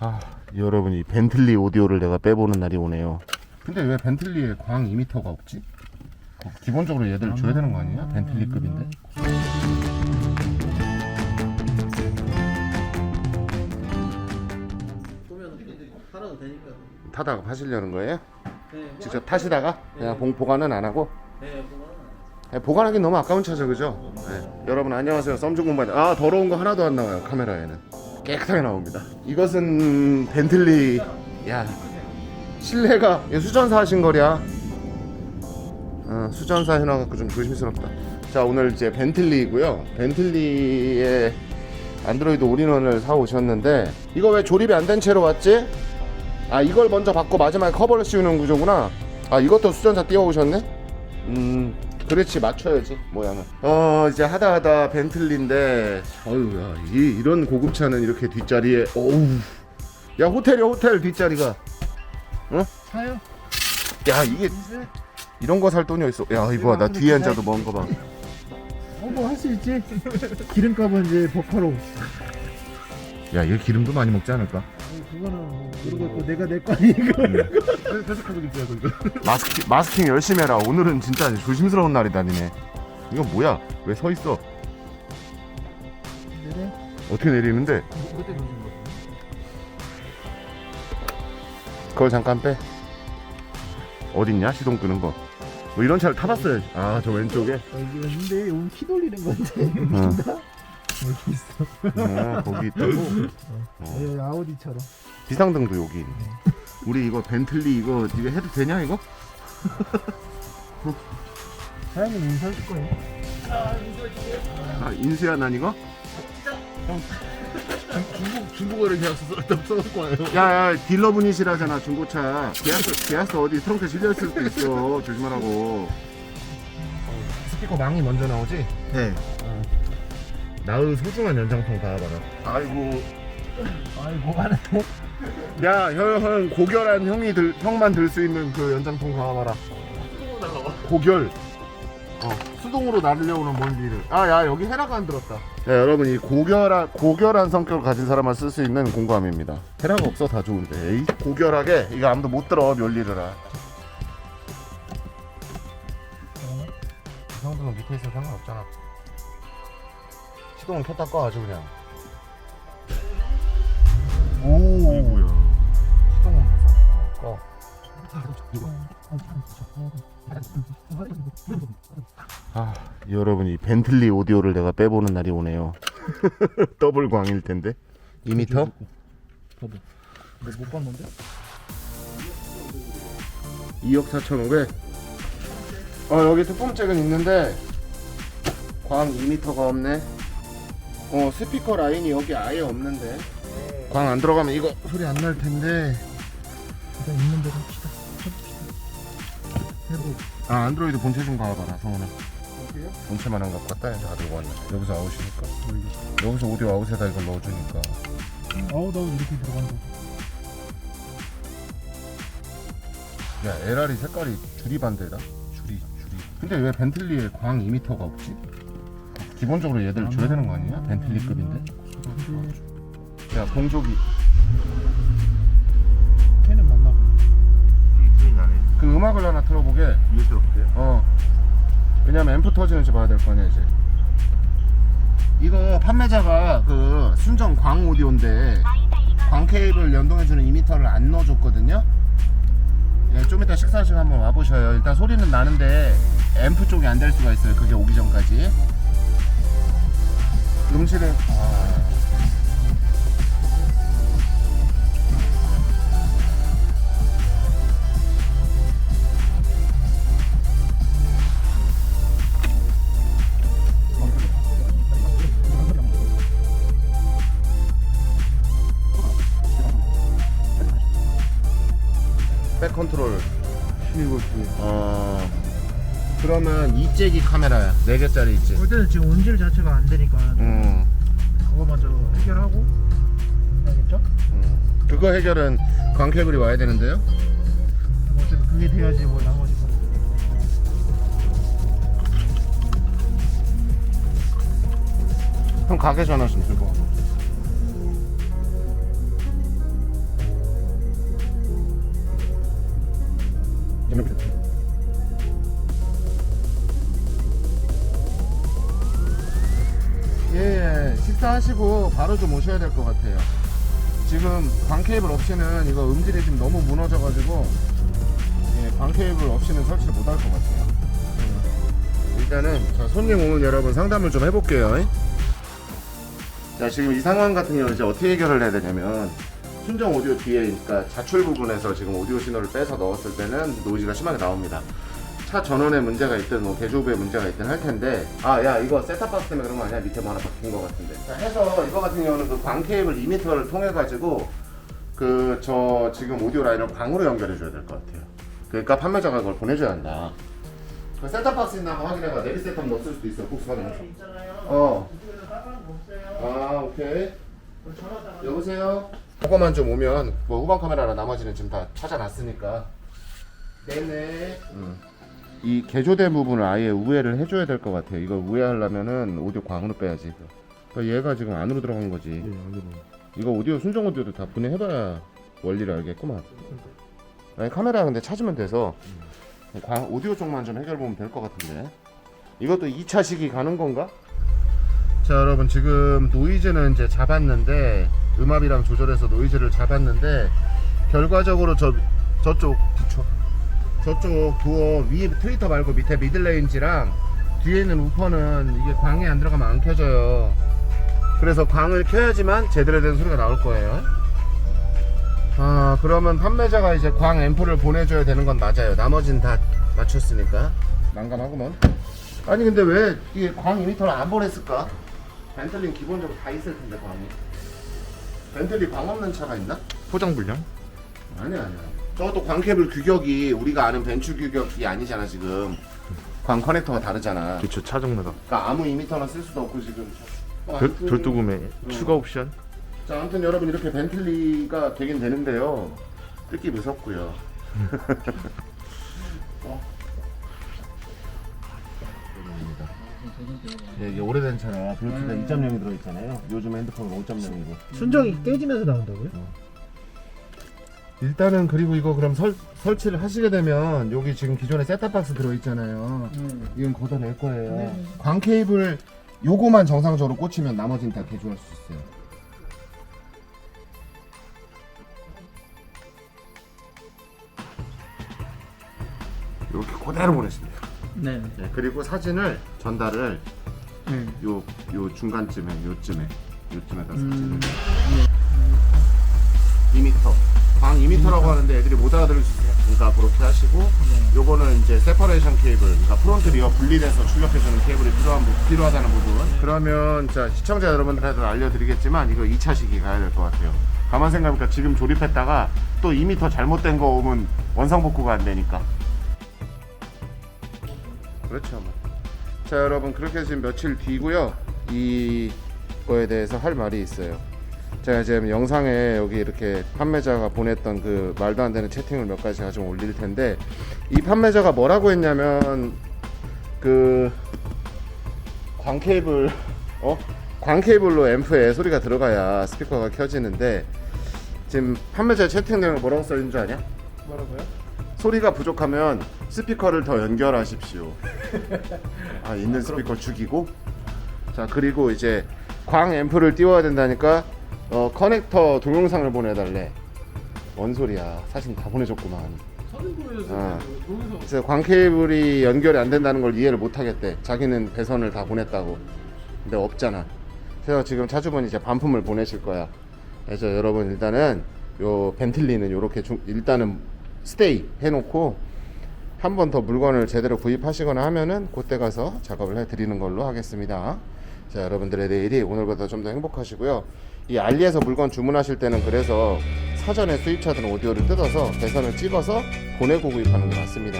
아 여러분 이 벤틀리 오디오를 내가 빼보는 날이 오네요. 근데 왜 벤틀리에 광 2m가 없지? 어, 기본적으로 얘들 줘야 되는 거 아니야? 벤틀리급인데. 보면 팔아도 되니까. 타다가 파시려는 거예요? 네, 뭐, 직접 타시다가 그냥 봉 보관은 안 하고 네, 네, 보관하기 너무 아까운 차죠, 그죠? 네. 여러분 안녕하세요, 썸중 공반. 아 더러운 거 하나도 안 나와요 카메라에는 깨끗하게 나옵니다. 이것은 벤틀리, 야 실내가 얘 수전사 하신 거랴. 어, 수전사 해놔갖고 좀 조심스럽다. 자 오늘 이제 벤틀리이고요. 벤틀리의 안드로이드 올인원을 사 오셨는데 이거 왜 조립이 안 된 채로 왔지? 아 이걸 먼저 받고 마지막에 커버를 씌우는 구조구나. 아 이것도 수전사 띄워 오셨네? 음 그렇지 맞춰야지 모양을. 어 이제 하다 하다 벤틀리인데 어유야 이 이런 고급차는 이렇게 뒷자리에 어우 야 호텔이야 호텔 뒷자리가 사요? 야 이게 이런 거 살 돈이 어딨어? 야 이거 봐, 나 뒤에 앉아도 먼 거 봐. 어뭐 할 수 있지 기름값은 이제 버커로 야 얘 기름도 많이 먹지 않을까? 그거는 뭐 그리고 또 내가 내거 아니니까 계속하고 있어요 이거. 마스킹 마스킹 열심히 해라. 오늘은 진짜 조심스러운 날이다 니네. 이거 뭐야? 왜 서 있어? 내래 어떻게 내리는데? 그때 거 그걸 잠깐 빼. 어딨냐? 시동 끄는 거. 뭐 이런 차를 타봤어요. 아 저 왼쪽에. 어, 이게 근데 여기 키 돌리는 건데 응. 여기 있어 어, 거기 있다고. 어. 여기 아우디처럼 비상등도 여기 있네. 우리 이거 벤틀리 이거 이거 해도 되냐 이거? 사장님 인사할 거예요 아 인수야 난 이거? 중국 중국어를 계약서 써갖고 와요 야야 딜러분이시라잖아 중고차 계약서 계약서 어디 트렁크에 실려있을 수도 있어 조심하라고 스피커 망이 먼저 나오지? 네 나의 소중한 연장통 닿아봐라. 아이고. 아이고 하는데 야형 형, 고결한 형이 들, 형만 들 수 있는 그 연장통 닿아봐라. 고결. 어, 수동으로 날려오는 먼지를. 아 야 여기 헤라가 안 들었다. 야 여러분 이 고결한 고결한 성격을 가진 사람만 쓸 수 있는 공감입니다. 헤라가 없어 다 좋은데. 에이, 고결하게. 이거 아무도 못 들어 멸리르라. 이 정도는 밑에 있어도 상관없잖아 시동은 켰다 꺼 아주 그냥 오 뭐야 시동은 무서워 꺼아 여러분 이 벤틀리 오디오를 내가 빼보는 날이 오네요 더블 광일 텐데 2m? 못 봤는데? 2억 4,500. 어 여기 특품잭은 있는데 광 2m가 없네. 어 스피커 라인이 여기 아예 없는데. 광 안 들어가면 이거 소리 안 날 텐데. 일단 있는 대로 합시다 해보 아 안드로이드 본체 좀 가봐라 성훈아. 본체만 안 갖고 왔다 다 들고 왔네. 여기서 아웃이니까. 여기서 오디오 아웃에다 이걸 넣어주니까. 아우 나 이렇게 들어간다 야 LR이 색깔이 줄이 반대다. 줄이 줄이. 근데 왜 벤틀리에 광 2m가 없지? 기본적으로 얘들 줘야 되는 거 아니야? 벤틀리급인데. 야 공조기. 걔는 맞나 봐그 음악을 하나 틀어보게. 유스럽게 어. 왜냐면 앰프 터지는지 봐야 될 거 아니야 이제. 이거 판매자가 그 순정 광 오디오인데 광 케이블 연동해주는 2m를 안 넣어줬거든요. 예, 좀 이따 식사 시간 한번 와보셔요. 일단 소리는 나는데 앰프 쪽이 안 될 수가 있어요. 그게 오기 전까지. 음실은 아. 이째기 카메라야. 4개짜리 있지 올 때는 지금 온질 자체가 안 되니까 음, 그거 먼저 해결하고 알겠죠? 음. 그거 해결은 광케이블이 와야 되는데요? 어차피 그게 돼야지 뭐 나머지 거 형 가게 전화 좀 들고. 와 식사하시고 바로 좀 오셔야 될 것 같아요. 지금 광 케이블 없이는 이거 음질이 지금 너무 무너져가지고 예, 광 케이블 없이는 설치를 못할 것 같아요. 예. 일단은 자, 손님 오면 여러분 상담을 좀 해볼게요. 자 지금 이 상황 같은 경우는 이제 어떻게 해결을 해야 되냐면 순정 오디오 뒤에 그러니까 자출 부분에서 지금 오디오 신호를 빼서 넣었을 때는 노이즈가 심하게 나옵니다. 차 전원에 문제가 있든 뭐 개조부에 문제가 있든 할 텐데. 아 야 이거 셋탑박스 때문에 그런 거 아니야? 밑에 뭐 하나 박힌 거 같은데. 자 해서 이거 같은 경우는 그 광 케이블 2m를 통해 가지고 그 저 지금 오디오 라인을 광으로 연결해 줘야 될 것 같아요. 그러니까 판매자가 그걸 보내줘야 한다. 그 셋탑박스 있나 한번 확인해봐. 내비 셋탑 넣었을 수도 있어. 꼭 확인해 어. 아 오케이. 여보세요? 그거만 좀 오면 뭐 후방 카메라랑 나머지는 지금 다 찾아놨으니까. 네네 이 개조된 부분을 아예 우회를 해줘야 될 것 같아요. 이거 우회하려면은 오디오 광으로 빼야지. 그러니까 얘가 지금 안으로 들어간 거지. 네, 안으로. 이거 오디오 순정 오디오도 다 분해해봐야 원리를 알겠구만. 아니 카메라 근데 찾으면 돼서 광 오디오 쪽만 좀 해결 보면 될 것 같은데. 이것도 2차식이 가는 건가? 자 여러분 지금 노이즈는 이제 잡았는데 음압이랑 조절해서 노이즈를 잡았는데 결과적으로 저 저쪽 붙여 저쪽 도어 위에 트위터 말고 밑에 미들레인지랑 뒤에 있는 우퍼는 이게 광이 안 들어가면 안 켜져요. 그래서 광을 켜야지만 제대로 된 소리가 나올 거예요. 아 그러면 판매자가 이제 광 앰프를 보내줘야 되는 건 맞아요. 나머지는 다 맞췄으니까 난감하구먼. 아니 근데 왜 이게 광 2m를 안 보냈을까? 벤틀리는 기본적으로 다 있을 텐데 광이. 벤틀리 광 없는 차가 있나? 포장 불량? 아니야 아니야. 저것도 광 케이블 규격이 우리가 아는 벤츠 규격이 아니잖아 지금. 광 커넥터가 다르잖아. 그쵸 차종마다 그러니까 아무 2m나 쓸 수도 없고 지금. 어, 별, 아무튼- 별도 구매 추가 옵션 자, 아무튼 여러분 이렇게 벤틀리가 되긴 되는데요. 뜯기 무섭고요. 어? 네, 이게 오래된 차라 블루투스가 2.0이 들어있잖아요. 요즘 핸드폰은 5.0이고. 순정이 깨지면서 나온다고요? 일단은 그리고 이거 그럼 설, 설치를 하시게 되면 여기 지금 기존에 셋탑박스 들어있잖아요. 음. 이건 걷어낼 거예요. 네. 광 케이블 요거만 정상적으로 꽂히면 나머지는 다 개조할 수 있어요. 이렇게 그대로 보내시면 돼요. 네. 네, 그리고 사진을 전달을 네. 요, 요 중간쯤에, 요쯤에, 요쯤에다 음. 사진을 2m. 광 2m라고 하는데 애들이 못 알아들을 수 있어요. 그러니까 그렇게 하시고 요거는 이제 세퍼레이션 케이블, 그러니까 프론트 리어 분리돼서 출력해주는 케이블이 필요한 부, 필요하다는 부분. 그러면 자 시청자 여러분들한테 알려드리겠지만 이거 2차식이 가야 될 것 같아요. 가만 생각해보니까 지금 조립했다가 또 2m 잘못된 거 오면 원상 복구가 안 되니까. 그렇죠. 뭐. 자 여러분 그렇게 지금 며칠 뒤고요. 이 거에 대해서 할 말이 있어요. 제가 지금 영상에 여기 이렇게 판매자가 보냈던 그 말도 안 되는 채팅을 몇 가지 가지고 올릴 텐데 이 판매자가 뭐라고 했냐면 그 광 케이블 어? 광 케이블로 앰프에 소리가 들어가야 스피커가 켜지는데 지금 판매자 채팅 내용에 뭐라고 써 있는 줄 아냐? 뭐라고요? 소리가 부족하면 스피커를 더 연결하십시오. 아 있는 스피커 죽이고 자 그리고 이제 광 앰프를 띄워야 된다니까 어 커넥터 동영상을 보내달래. 뭔 소리야? 사진 다 보내줬구만. 사진. 때 동영상 그래서 광 케이블이 연결이 안 된다는 걸 이해를 못 하겠대. 자기는 배선을 다 보냈다고. 근데 없잖아. 그래서 지금 차주분이 이제 반품을 보내실 거야. 그래서 여러분 일단은 요 벤틀리는 요렇게 중, 일단은 스테이 해놓고 한 번 더 물건을 제대로 구입하시거나 하면은 그때 가서 작업을 해드리는 걸로 하겠습니다. 자 여러분들의 내일이 오늘보다 좀 더 행복하시고요. 이 알리에서 물건 주문하실 때는 그래서 사전에 수입차든 오디오를 뜯어서 배선을 찍어서 보내고 구입하는 게 맞습니다.